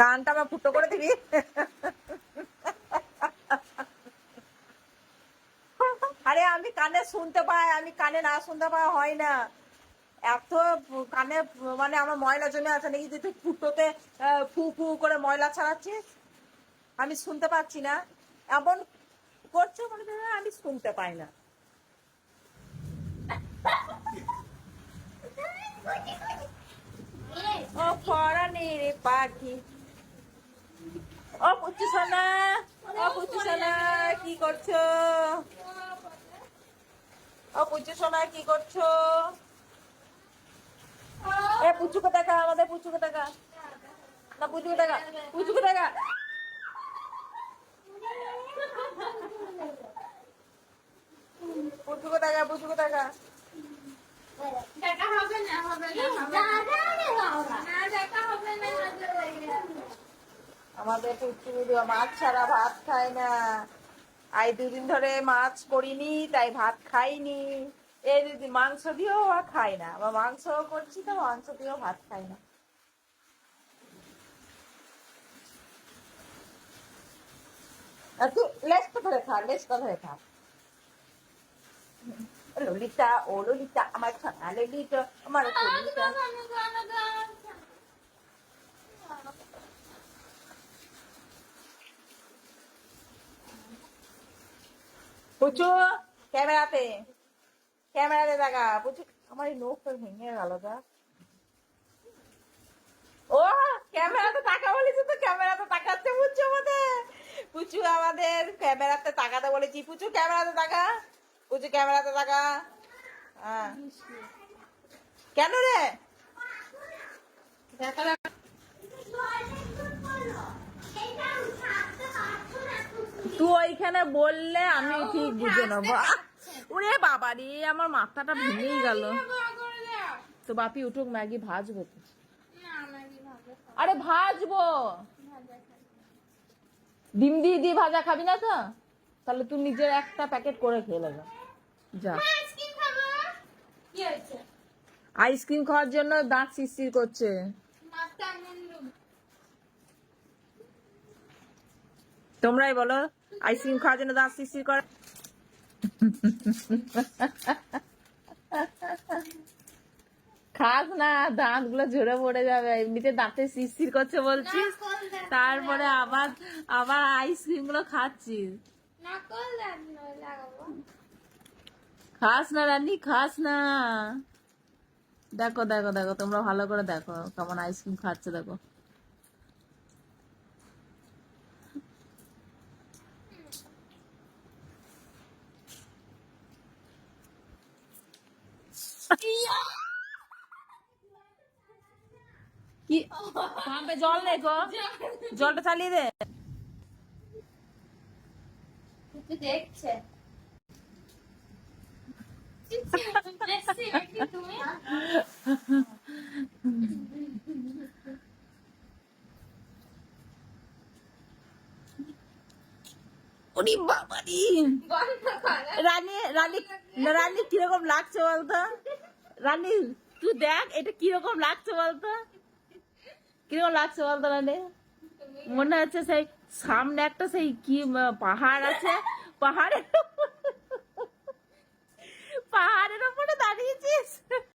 কানটা আমার ফুটো করে দিবি। আরে আমি কানে শুনতে পাই, আমি কানে না শুনতে পাওয়া হয় না। এত কানে মানে আমার ময়লা জমে আছে নাকি? যে তুই ফুটোতে ফু ফু করে ময়লা ছাড়াচ্ছিস? আমি শুনতে পাচ্ছি না। এমন করছে মনে আমি শুনতে পাই না। ও পড়া নেই রে পাখি। ও পুচু সোনা ও পুচু সোনা কি করছ? ও পুচু সোনা কি করছ? এ পুচুকে দেখা আমাদের পুচুকে দেখা না পুচুকে দেখা পুচুকে দেখা পুচুকে দেখা পুচুকে দেখা দেখা হবে না হবে না হবে না। আমাদের পুচু মাছ ছাড়া ভাত খায় না আই দুদিন ধরে মাছ করিনি তাই ভাত খাইনি এই দুদিন মাংস দিয়েও আর খাই না বা মাংস করছি তো মাংস দিয়েও ভাত খাই না তুই লেজটা ধরে খা লেজটা ধরে খা ললিতা ও ললিতা আমার সোনা ললিতা আমার ললিতা পুচু ক্যামেরাতে। ক্যামেরাতে দেখা। পুচু আমার এই নখটা ভেঙে গেল গা ও, ক্যামেরাতে তাকা বলেছি তো, ক্যামেরাতে তাকাচ্ছে পুচু আমাদের? পুচু আমাদের? ক্যামেরাতে তাকাতে বলেছি। পুচু ক্যামেরাতে তাকা? পুচু ক্যামেরাতে তাকা? হ্যাঁ। কেন রে? ওইখানে বললে আমি ঠিক বুঝে নেব! ওরে বাবা রে আমার মাথাটা ভেঙেই গেল। তো বাপি উঠুক ম্যাগি ভাজবো তো। আরে ভাজবো। ডিম দিয়ে দিয়ে ভাজা খাবি না তো? তাহলে তুই নিজের একটা প্যাকেট করে খেয়ে নেবে যা। আইসক্রিম খাওয়ার জন্য দাঁত শিরশির করছে। তোমরাই বলো আইসক্রিম খাওয়ার জন্য দাঁত শিরশির করে। খাস না দাঁতগুলো ঝরে পড়ে যাবে। এমনিতে দাঁতে শিরশির করছে বলছিস তারপরে আবার আবার আইসক্রিমগুলো খাচ্ছিস। খাস না রানী খাস না। দেখো দেখো দেখো তোমরা ভালো করে দেখো কেমন আইসক্রিম খাচ্ছে দেখো। কি? পাম্পে জল নেই গো। জলটা চালিয়ে দে। দেখছে। বাবারি। বন্ধ কর রানী রানী রানী কীরকম লাগছে বলতো? রানী, তুই দেখ, এটা কীরকম লাগছে বলতো? কীরকম লাগছে বলতো রানী? মনে হচ্ছে সেই সামনে একটা সেই কি, পাহাড় আছে, পাহাড়ের পাহাড়ের ওপরে দাঁড়িয়েছিস।